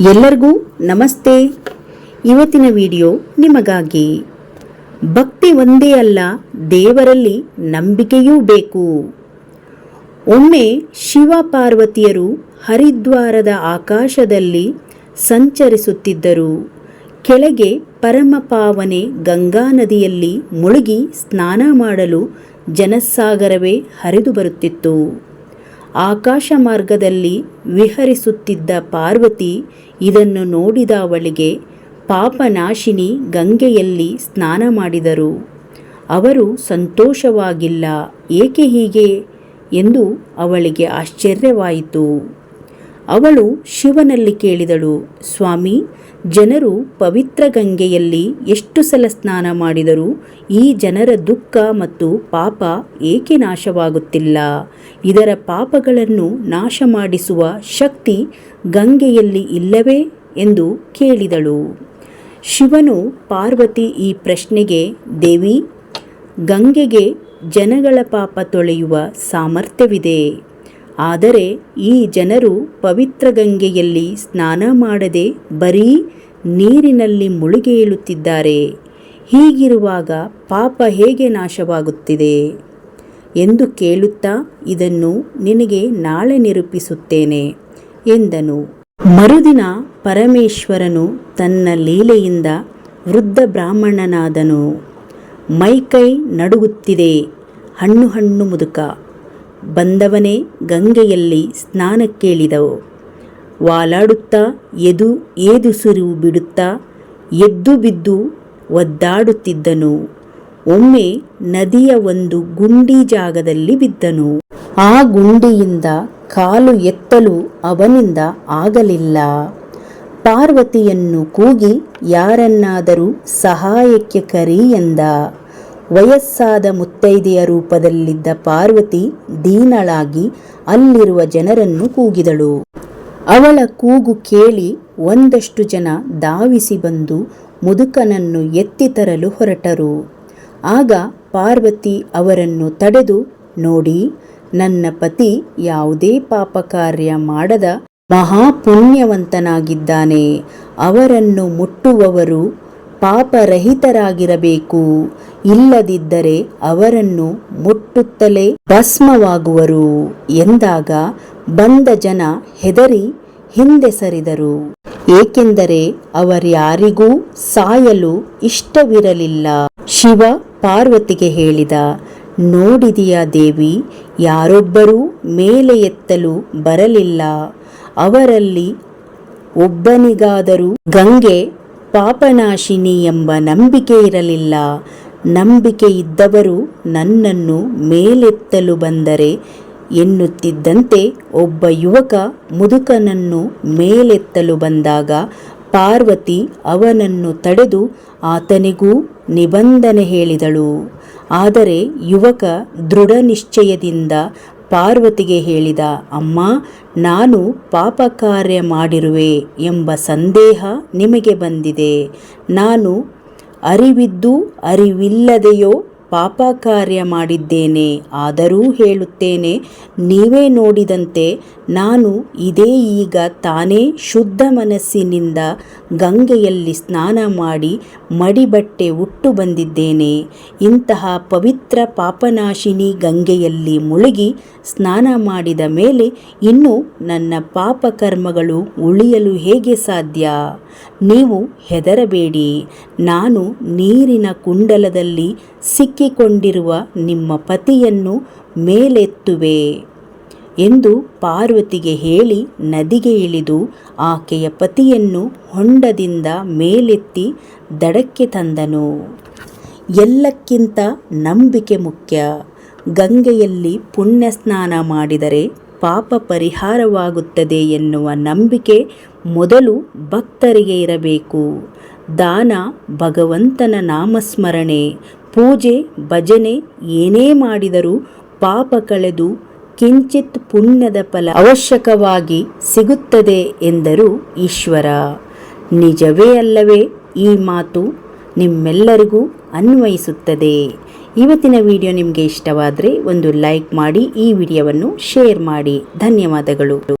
ಎಲ್ಲರಿಗೂ ನಮಸ್ತೆ. ಇವತ್ತಿನ ವಿಡಿಯೋ ನಿಮಗಾಗಿ. ಭಕ್ತಿ ಒಂದೇ ಅಲ್ಲ, ದೇವರಲ್ಲಿ ನಂಬಿಕೆಯೂ ಬೇಕು. ಒಮ್ಮೆ ಶಿವ ಪಾರ್ವತಿಯರು ಹರಿದ್ವಾರದ ಆಕಾಶದಲ್ಲಿ ಸಂಚರಿಸುತ್ತಿದ್ದರು. ಕೆಳಗೆ ಪರಮಪಾವನೆ ಗಂಗಾ ನದಿಯಲ್ಲಿ ಮುಳುಗಿ ಸ್ನಾನ ಮಾಡಲು ಜನಸಾಗರವೇ ಹರಿದು ಬರುತ್ತಿತ್ತು. ಆಕಾಶ ಮಾರ್ಗದಲ್ಲಿ ವಿಹರಿಸುತ್ತಿದ್ದ ಪಾರ್ವತಿ ಇದನ್ನು ನೋಡಿದ ಅವಳಿಗೆ ಪಾಪನಾಶಿನಿ ಗಂಗೆಯಲ್ಲಿ ಸ್ನಾನ ಮಾಡಿದರು. ಅವರು ಸಂತೋಷವಾಗಿಲ್ಲ, ಏಕೆ ಹೀಗೆ? ಎಂದು ಅವಳಿಗೆ ಆಶ್ಚರ್ಯವಾಯಿತು. ಅವಳು ಶಿವನಲ್ಲಿ ಕೇಳಿದಳು, ಸ್ವಾಮಿ, ಜನರು ಪವಿತ್ರ ಗಂಗೆಯಲ್ಲಿ ಎಷ್ಟು ಸಲ ಸ್ನಾನ ಮಾಡಿದರೂ ಈ ಜನರ ದುಃಖ ಮತ್ತು ಪಾಪ ಏಕೆ ನಾಶವಾಗುತ್ತಿಲ್ಲ? ಇದರ ಪಾಪಗಳನ್ನು ನಾಶ ಮಾಡಿಸುವ ಶಕ್ತಿ ಗಂಗೆಯಲ್ಲಿ ಇಲ್ಲವೇ? ಎಂದು ಕೇಳಿದಳು. ಶಿವನು ಪಾರ್ವತಿ ಈ ಪ್ರಶ್ನೆಗೆ, ದೇವಿ, ಗಂಗೆಗೆ ಜನಗಳ ಪಾಪ ತೊಳೆಯುವ ಸಾಮರ್ಥ್ಯವಿದೆ. ಆದರೆ ಈ ಜನರು ಪವಿತ್ರ ಗಂಗೆಯಲ್ಲಿ ಸ್ನಾನ ಮಾಡದೆ ಬರೀ ನೀರಿನಲ್ಲಿ ಮುಳುಗೇಳುತ್ತಿದ್ದಾರೆ ಹೀಗಿರುವಾಗ ಪಾಪ ಹೇಗೆ ನಾಶವಾಗುತ್ತಿದೆ? ಎಂದು ಕೇಳುತ್ತಾ ಇದನ್ನು ನಿನಗೆ ನಾಳೆ ನಿರೂಪಿಸುತ್ತೇನೆ ಎಂದನು. ಮರುದಿನ ಪರಮೇಶ್ವರನು ತನ್ನ ಲೀಲೆಯಿಂದ ವೃದ್ಧ ಬ್ರಾಹ್ಮಣನಾದನು. ಮೈಕೈ ನಡುಗುತ್ತಿದೆ. ಹಣ್ಣು ಹಣ್ಣು ಮುದುಕ. ಬಂದವನೇ ಗಂಗೆಯಲ್ಲಿ ಸ್ನಾನಕ್ಕೇಳಿದವು ವಾಲಾಡುತ್ತಾ, ಎದು ಏದುಸಿರು ಬಿಡುತ್ತಾ, ಎದ್ದು ಬಿದ್ದು ಒದ್ದಾಡುತ್ತಿದ್ದನು. ಒಮ್ಮೆ ನದಿಯ ಒಂದು ಗುಂಡಿ ಜಾಗದಲ್ಲಿ ಬಿದ್ದನು. ಆ ಗುಂಡಿಯಿಂದ ಕಾಲು ಎತ್ತಲು ಅವನಿಂದ ಆಗಲಿಲ್ಲ. ಪಾರ್ವತಿಯನ್ನು ಕೂಗಿ, ಯಾರನ್ನಾದರೂ ಸಹಾಯಕ್ಕೆ ಕರಿ ಎಂದ. ವಯಸ್ಸಾದ ಮುತ್ತೈದೆಯ ರೂಪದಲ್ಲಿದ್ದ ಪಾರ್ವತಿ ದೀನಳಾಗಿ ಅಲ್ಲಿರುವ ಜನರನ್ನು ಕೂಗಿದಳು. ಅವಳ ಕೂಗು ಕೇಳಿ ಒಂದಷ್ಟು ಜನ ಧಾವಿಸಿ ಬಂದು ಮುದುಕನನ್ನು ಎತ್ತಿ ತರಲು ಹೊರಟರು. ಆಗ ಪಾರ್ವತಿ ಅವರನ್ನು ತಡೆದು, ನೋಡಿ, ನನ್ನ ಪತಿ ಯಾವುದೇ ಪಾಪ ಕಾರ್ಯ ಮಾಡದ ಮಹಾಪುಣ್ಯವಂತನಾಗಿದ್ದಾನೆ. ಅವರನ್ನು ಮುಟ್ಟುವವರು ಪಾಪರಹಿತರಾಗಿರಬೇಕು. ಇಲ್ಲದಿದ್ದರೆ ಅವರನ್ನು ಮುಟ್ಟುತ್ತಲೇ ಭಸ್ಮವಾಗುವರು ಎಂದಾಗ ಬಂದ ಜನ ಹೆದರಿ ಹಿಂದೆ ಸರಿದರು. ಏಕೆಂದರೆ ಅವರ್ಯಾರಿಗೂ ಸಾಯಲು ಇಷ್ಟವಿರಲಿಲ್ಲ. ಶಿವ ಪಾರ್ವತಿಗೆ ಹೇಳಿದ, ನೋಡಿದೀಯ ದೇವಿ, ಯಾರೊಬ್ಬರೂ ಮೇಲೆ ಎತ್ತಲು ಬರಲಿಲ್ಲ. ಅವರಲ್ಲಿ ಒಬ್ಬನಿಗಾದರೂ ಗಂಗೆ ಪಾಪನಾಶಿನಿ ಎಂಬ ನಂಬಿಕೆ ಇರಲಿಲ್ಲ. ನಂಬಿಕೆ ಇದ್ದವರು ನನ್ನನ್ನು ಮೇಲೆತ್ತಲು ಬಂದರೆ ಎನ್ನುತ್ತಿದ್ದಂತೆ ಒಬ್ಬ ಯುವಕ ಮುದುಕನನ್ನು ಮೇಲೆತ್ತಲು ಬಂದಾಗ ಪಾರ್ವತಿ ಅವನನ್ನು ತಡೆದು ಆತನಿಗೂ ನಿಬಂಧನೆ ಹೇಳಿದಳು. ಆದರೆ ಯುವಕ ದೃಢ ನಿಶ್ಚಯದಿಂದ ಪಾರ್ವತಿಗೆ ಹೇಳಿದ ಅಮ್ಮ ನಾನು ಪಾಪ ಕಾರ್ಯ ಮಾಡಿರುವೆ ಎಂಬ ಸಂದೇಹ ನಿಮಗೆ ಬಂದಿದೆ. ನಾನು ಅರಿವಿದ್ದು ಅರಿವಿಲ್ಲದೆಯೋ ಪಾಪ ಕಾರ್ಯ ಮಾಡಿದ್ದೇನೆ, ಆದರೂ ಹೇಳುತ್ತೇನೆ, ನೀವೇ ನೋಡಿದಂತೆ ನಾನು ಇದೇ ಈಗ ತಾನೇ ಶುದ್ಧ ಮನಸ್ಸಿನಿಂದ ಗಂಗೆಯಲ್ಲಿ ಸ್ನಾನ ಮಾಡಿ ಮಡಿಬಟ್ಟೆ ಉಟ್ಟು ಬಂದಿದ್ದೇನೆ. ಇಂತಹ ಪವಿತ್ರ ಪಾಪನಾಶಿನಿ ಗಂಗೆಯಲ್ಲಿ ಮುಳುಗಿ ಸ್ನಾನ ಮಾಡಿದ ಮೇಲೆ ಇನ್ನು ನನ್ನ ಪಾಪಕರ್ಮಗಳು ಉಳಿಯಲು ಹೇಗೆ ಸಾಧ್ಯ? ನೀವು ಹೆದರಬೇಡಿ. ನಾನು ನೀರಿನ ಕುಂಡಲದಲ್ಲಿ ಸಿಕ್ಕಿಕೊಂಡಿರುವ ನಿಮ್ಮ ಪತಿಯನ್ನು ಮೇಲೆತ್ತುವೆ ಎಂದು ಪಾರ್ವತಿಗೆ ಹೇಳಿ ನದಿಗೆ ಇಳಿದು ಆಕೆಯ ಪತಿಯನ್ನು ಹೊಂಡದಿಂದ ಮೇಲೆತ್ತಿ ದಡಕ್ಕೆ ತಂದನು. ಎಲ್ಲಕ್ಕಿಂತ ನಂಬಿಕೆ ಮುಖ್ಯ. ಗಂಗೆಯಲ್ಲಿ ಪುಣ್ಯ ಸ್ನಾನ ಮಾಡಿದರೆ ಪಾಪ ಪರಿಹಾರವಾಗುತ್ತದೆ ಎನ್ನುವ ನಂಬಿಕೆ ಮೊದಲು ಭಕ್ತರಿಗೆ ಇರಬೇಕು. ದಾನ ಭಗವಂತನ ನಾಮಸ್ಮರಣೆ. ಪೂಜೆ, ಭಜನೆ ಏನೇ ಮಾಡಿದರೂ ಪಾಪ ಕಳೆದು ಕಿಂಚಿತ್ ಪುಣ್ಯದ ಫಲ ಅವಶ್ಯಕವಾಗಿ ಸಿಗುತ್ತದೆ ಎಂದರು ಈಶ್ವರ. ನಿಜವೇ ಅಲ್ಲವೇ ಈ ಮಾತು ನಿಮ್ಮೆಲ್ಲರಿಗೂ ಅನ್ವಯಿಸುತ್ತದೆ. ಇವತ್ತಿನ ವಿಡಿಯೋ ನಿಮಗೆ ಇಷ್ಟವಾದರೆ ಒಂದು ಲೈಕ್ ಮಾಡಿ, ಈ ವಿಡಿಯೋವನ್ನು ಶೇರ್ ಮಾಡಿ. ಧನ್ಯವಾದಗಳು.